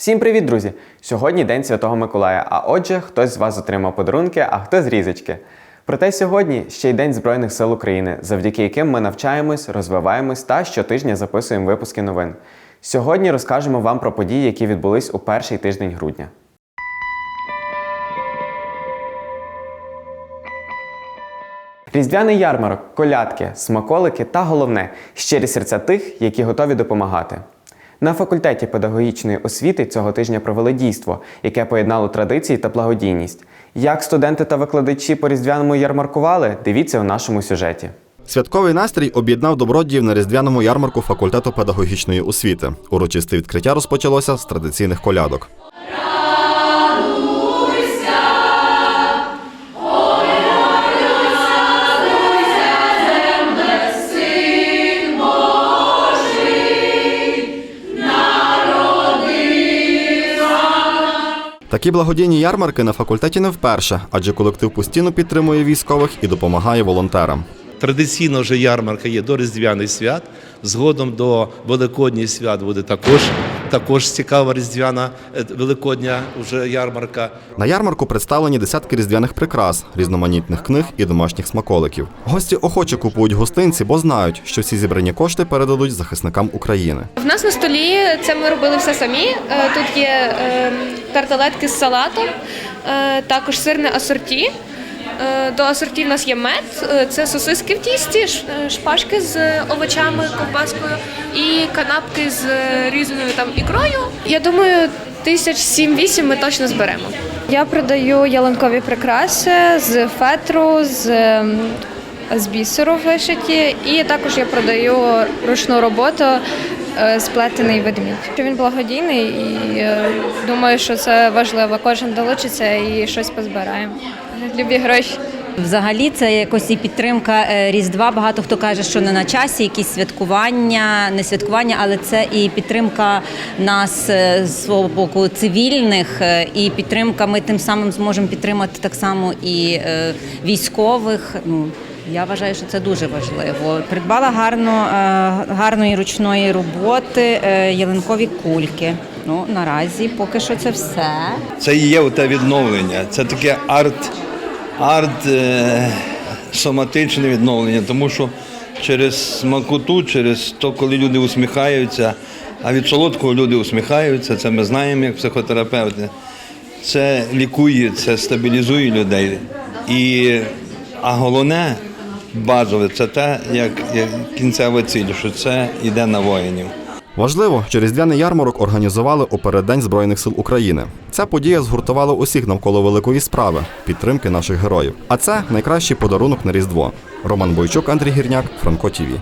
Всім привіт, друзі! Сьогодні День Святого Миколая, а отже, хтось з вас отримав подарунки, а хтось різочки. Проте сьогодні ще й День Збройних сил України, завдяки яким ми навчаємось, розвиваємось та щотижня записуємо випуски новин. Сьогодні розкажемо вам про події, які відбулись у перший тиждень грудня. Різдвяний ярмарок, колядки, смаколики та головне щирі серця тих, які готові допомагати. На факультеті педагогічної освіти цього тижня провели дійство, яке поєднало традиції та благодійність. Як студенти та викладачі по різдвяному ярмаркували, дивіться у нашому сюжеті. Святковий настрій об'єднав добродіїв на різдвяному ярмарку факультету педагогічної освіти. Урочисте відкриття розпочалося з традиційних колядок. Такі благодійні ярмарки на факультеті не вперше, адже колектив постійно підтримує військових і допомагає волонтерам. Традиційно вже ярмарка є до Різдвяних свят. Згодом до Великодніх свят буде також, також цікава різдвяна е, великодня вже ярмарка. На ярмарку представлені десятки різдвяних прикрас, різноманітних книг і домашніх смаколиків. Гості охоче купують гостинці, бо знають, що всі зібрані кошти передадуть захисникам України. В нас на столі це ми робили все самі. Е, Тут є тарталетки з салатом, е, також сирне асорті. Е, До асорті в нас є мед, е, це сосиски в тісті, е, шпажки з овочами, ковбаскою і канапки з різною там ікрою. Я думаю, тисяч сім-вісім ми точно зберемо. Я продаю ялинкові прикраси з фетру, з, ем, з бісеру вишиті, і також я продаю ручну роботу сплетений ведмідь. Він благодійний і думаю, що це важливо. Кожен долучиться і щось позбираємо. Любі гроші. Взагалі, це якось і підтримка е, Різдва. Багато хто каже, що не на часі, якісь святкування, не святкування, але це і підтримка нас е, з свого боку цивільних, е, і підтримка. Ми тим самим зможемо підтримати так само і військових. Ну я вважаю, що це дуже важливо. Придбала гарно гарної ручної роботи, ялинкові кульки. Ну наразі поки що це все. Це і є те відновлення. Це таке арт, арт е, соматичне відновлення, тому що через смакоту, через то, коли люди усміхаються, а від солодкого люди усміхаються, це ми знаємо як психотерапевти. Це лікує, це стабілізує людей. І, а головне, базове, це те, як, як кінцева ціль, що це йде на воїнів. Важливо, що різдвяний ярмарок організували у переддень Збройних сил України. Ця подія згуртувала усіх навколо великої справи підтримки наших героїв. А це найкращий подарунок на Різдво. Роман Бойчук, Андрій Гірняк, Франко Тіві.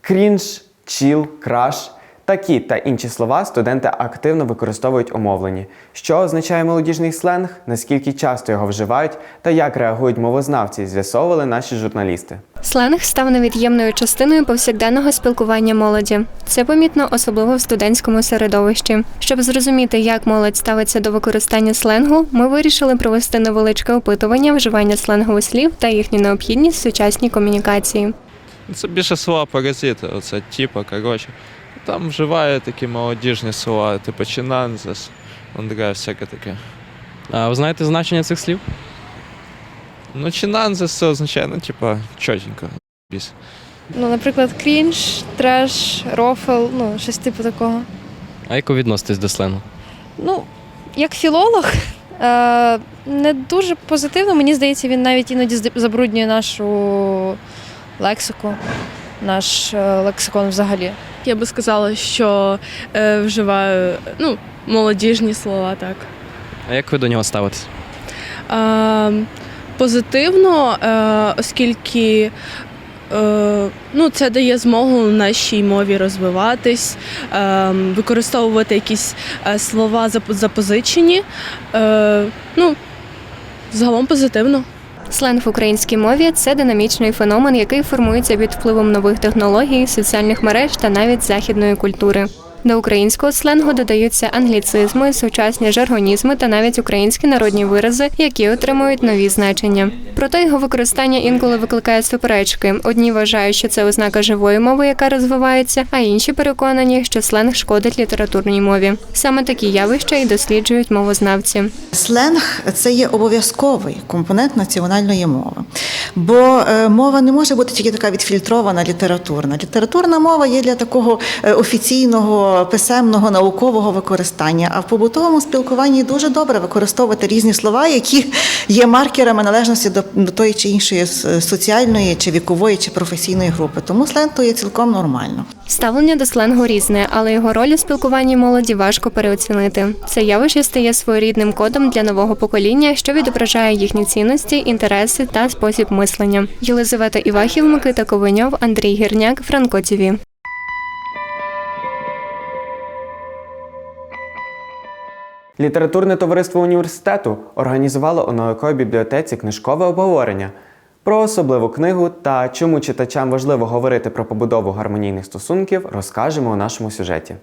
Крінж, чіл, краш. Такі та інші слова студенти активно використовують у мовленні. Що означає молодіжний сленг, наскільки часто його вживають та як реагують мовознавці, з'ясовували наші журналісти. Сленг став невід'ємною частиною повсякденного спілкування молоді. Це помітно особливо в студентському середовищі. Щоб зрозуміти, як молодь ставиться до використання сленгу, ми вирішили провести невеличке опитування вживання сленгових слів та їхню необхідність в сучасній комунікації. Це більше слова паразити, оце типа, коротше. Там вживає такі молодіжні слова, типу чинанзес, Андре, всяке таке. А ви знаєте значення цих слів? Ну, чинанзес це означає, ну, типа, чотенько. Біс. Ну, наприклад, крінж, треш, рофл, ну, щось типу такого. А як ви відноситесь до сленгу? Ну, як філолог, е, не дуже позитивно. Мені здається, він навіть іноді зд- забруднює нашу лексику, наш е, лексикон взагалі. Я би сказала, що е, вживаю ну, молодіжні слова, так. А як ви до нього ставитесь? Е, позитивно, е, оскільки е, ну, це дає змогу нашій мові розвиватись, е, використовувати якісь е, слова запозичені. Е, ну, загалом позитивно. Сленг в українській мові це динамічний феномен, який формується під впливом нових технологій, соціальних мереж та навіть західної культури. До українського сленгу додаються англіцизми, сучасні жаргонізми та навіть українські народні вирази, які отримують нові значення. Проте його використання інколи викликає суперечки. Одні вважають, що це ознака живої мови, яка розвивається, а інші переконані, що сленг шкодить літературній мові. Саме такі явища і досліджують мовознавці. Сленг це є обов'язковий компонент національної мови. Бо е, мова не може бути тільки така відфільтрована літературна. Літературна мова є для такого е, писемного, наукового використання. А в побутовому спілкуванні дуже добре використовувати різні слова, які є маркерами належності до, до тої чи іншої соціальної, чи вікової, чи професійної групи. Тому сленг то є цілком нормально. Ставлення до сленгу різне, але його роль у спілкуванні молоді важко переоцінити. Це явище стає своєрідним кодом для нового покоління, що відображає їхні цінності, інтереси та спосіб мислення. Єлизавета Івахів, Микита Ковеньов, Андрій Гірняк, Франко ТІВІ. Літературне товариство університету організувало у науковій бібліотеці книжкове обговорення про особливу книгу та чому читачам важливо говорити про побудову гармонійних стосунків, розкажемо у нашому сюжеті.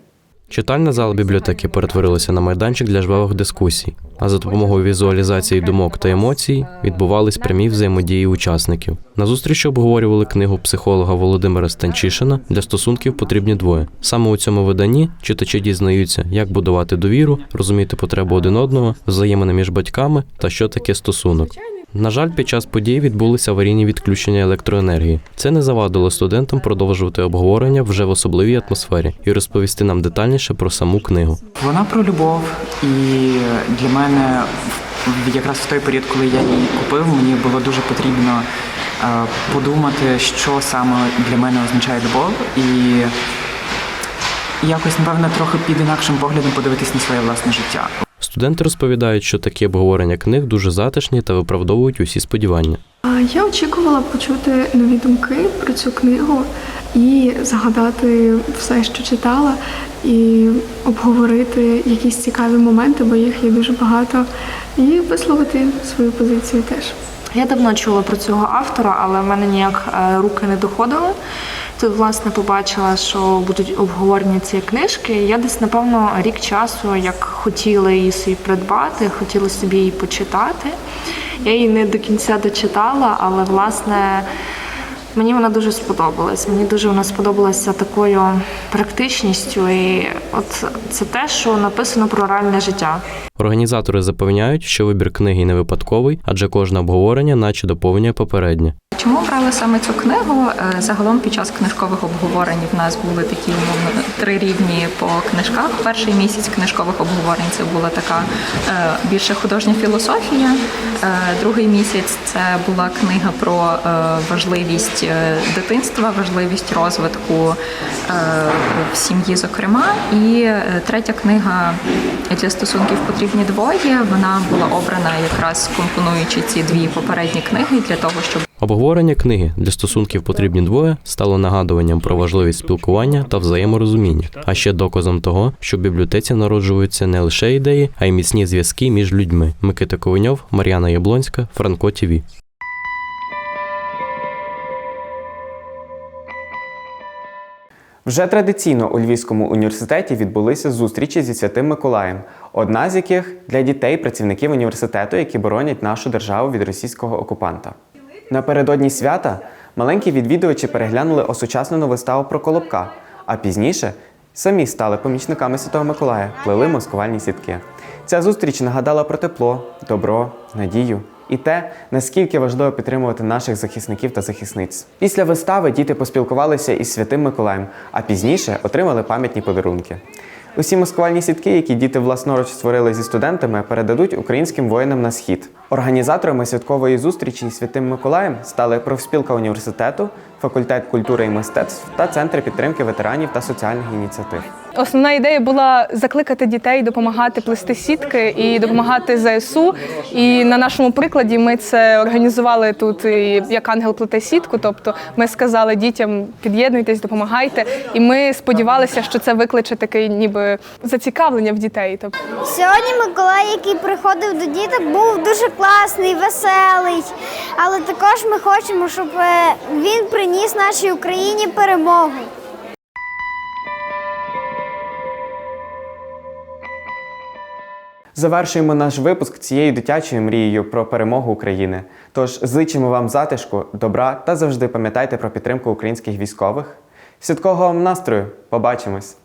Читальна зала бібліотеки перетворилася на майданчик для жвавих дискусій, а за допомогою візуалізації думок та емоцій відбувались прямі взаємодії учасників. На зустрічі обговорювали книгу психолога Володимира Станчишина для стосунків потрібні двоє. Саме у цьому виданні читачі дізнаються, як будувати довіру, розуміти потребу один одного, взаємини між батьками та що таке стосунок. На жаль, під час подій відбулися аварійні відключення електроенергії. Це не завадило студентам продовжувати обговорення вже в особливій атмосфері і розповісти нам детальніше про саму книгу. Вона про любов, і для мене якраз в той період, коли я її купив, мені було дуже потрібно е, подумати, що саме для мене означає любов, і якось, напевно, трохи під інакшим поглядом подивитись на своє власне життя. Студенти розповідають, що такі обговорення книг дуже затишні та виправдовують усі сподівання. А Я очікувала почути нові думки про цю книгу і згадати все, що читала, і обговорити якісь цікаві моменти, бо їх є дуже багато, і висловити свою позицію теж. Я давно чула про цього автора, але в мене ніяк е, руки не доходили. Тут, власне, побачила, що будуть обговорені ці книжки. Я десь, напевно, рік часу, як хотіла її собі придбати, хотіла собі її почитати. Я її не до кінця дочитала, але власне мені вона дуже сподобалась. Мені дуже вона сподобалася такою практичністю. І от це те, що написано про реальне життя. Організатори запевняють, що вибір книги не випадковий, адже кожне обговорення наче доповнює попереднє. Чому обрали саме цю книгу? Е, Загалом під час книжкових обговорень в нас були такі умовно три рівні по книжках. Перший місяць книжкових обговорень це була така е, більше художня філософія. Е, Другий місяць це була книга про е, важливість е, дитинства, важливість розвитку е, в сім'ї, зокрема. І е, третя книга для стосунків потрібні двоє. Вона була обрана якраз компонуючи ці дві попередні книги для того, щоб Обговорення книги для стосунків потрібні двоє стало нагадуванням про важливість спілкування та взаєморозуміння, а ще доказом того, що в бібліотеці народжуються не лише ідеї, а й міцні зв'язки між людьми. Микита Ковеньов, Мар'яна Яблонська, Франко ТІВІ. Вже традиційно у Львівському університеті відбулися зустрічі зі Святим Миколаєм, одна з яких для дітей працівників університету, які боронять нашу державу від російського окупанта. Напередодні свята маленькі відвідувачі переглянули осучаснену виставу про Колобка, а пізніше самі стали помічниками Святого Миколая, плели маскувальні сітки. Ця зустріч нагадала про тепло, добро, надію і те, наскільки важливо підтримувати наших захисників та захисниць. Після вистави діти поспілкувалися із Святим Миколаєм, а пізніше отримали пам'ятні подарунки. Усі маскувальні сітки, які діти власноруч створили зі студентами, передадуть українським воїнам на схід. Організаторами святкової зустрічі із Святим Миколаєм стали профспілка університету, факультет культури і мистецтв та центр підтримки ветеранів та соціальних ініціатив. Основна ідея була закликати дітей допомагати плести сітки і допомагати ЗСУ. І на нашому прикладі ми це організували тут як ангел плете сітку. Тобто ми сказали дітям під'єднуйтесь, допомагайте. І ми сподівалися, що це викличе таке ніби зацікавлення в дітей. Тобто Сьогодні Миколай, який приходив до діток, був дуже класний, веселий. Але також ми хочемо, щоб е, він приніс нашій Україні перемогу. Завершуємо наш випуск цією дитячою мрією про перемогу України. Тож зичимо вам затишку, добра та завжди пам'ятайте про підтримку українських військових. Святкового вам настрою! Побачимось!